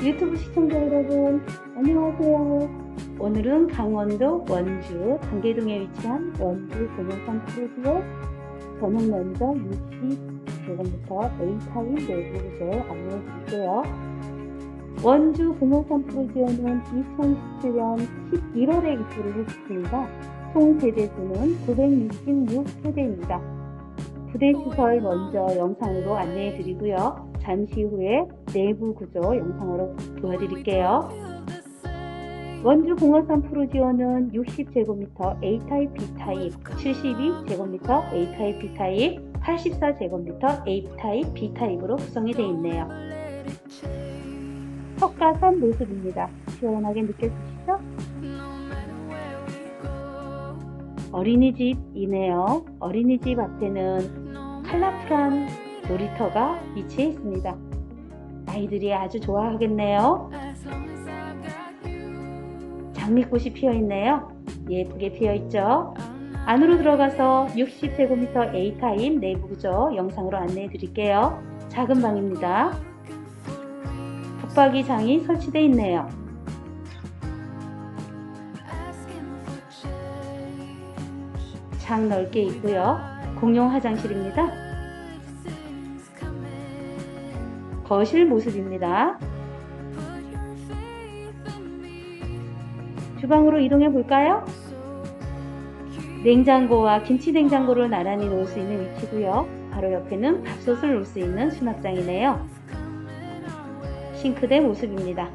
유튜브 시청자 여러분, 안녕하세요. 오늘은 강원도 원주 단계동에 위치한 원주 공영산 프로지오 전용 면적 60제곱미터 A타입 내부 구조 안내해 드릴게요. 원주 공영산 프로지오는 2017년 11월에 입주를 했습니다. 총 세대수는 966세대입니다. 부대 시설 먼저 영상으로 안내해 드리고요. 잠시 후에 내부 구조 영상으로 보여드릴게요. 원주 공원산 프로지오는 60제곱미터 A타입 B타입, 72제곱미터 A타입 B타입, 84제곱미터 A타입 B타입으로 구성이 되어 있네요. 턱가산 모습입니다. 시원하게 느껴지시죠? 어린이집이네요. 어린이집 앞에는 컬러풀한 놀이터가 위치해 있습니다. 아이들이 아주 좋아하겠네요. 장미꽃이 피어 있네요. 예쁘게 피어 있죠? 안으로 들어가서 60제곱미터 A타입 내부 구조 영상으로 안내해 드릴게요. 작은 방입니다. 붙박이 장이 설치되어 있네요. 장 넓게 있고요. 공용 화장실입니다. 거실 모습입니다. 주방으로 이동해 볼까요? 냉장고와 김치 냉장고를 나란히 놓을 수 있는 위치고요. 바로 옆에는 밥솥을 놓을 수 있는 수납장이네요. 싱크대 모습입니다.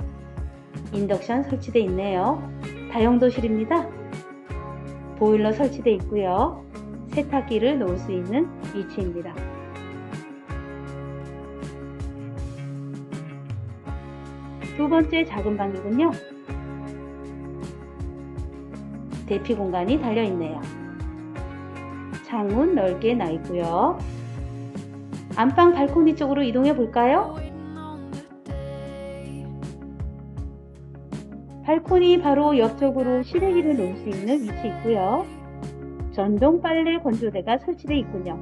인덕션 설치되어 있네요. 다용도실입니다. 보일러 설치되어 있고요. 세탁기를 놓을 수 있는 위치입니다. 두 번째 작은 방이군요. 대피 공간이 달려 있네요. 창문 넓게 나 있고요. 안방 발코니 쪽으로 이동해 볼까요? 발코니 바로 옆쪽으로 실외기를 놓을 수 있는 위치 있고요. 전동 빨래 건조대가 설치되어 있군요.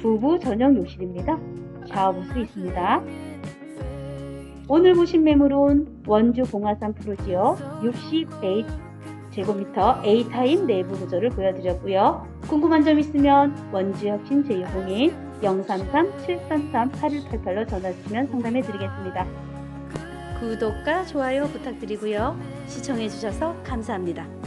부부 전용 욕실입니다. 샤워부스 있습니다. 오늘 보신 매물은 원주 공화산 프로지오 68 제곱미터 A타입 내부 구조를 보여드렸고요. 궁금한 점 있으면 원주혁신 제6공인 033-733-8188로 전화 주시면 상담해 드리겠습니다. 구독과 좋아요 부탁드리고요. 시청해 주셔서 감사합니다.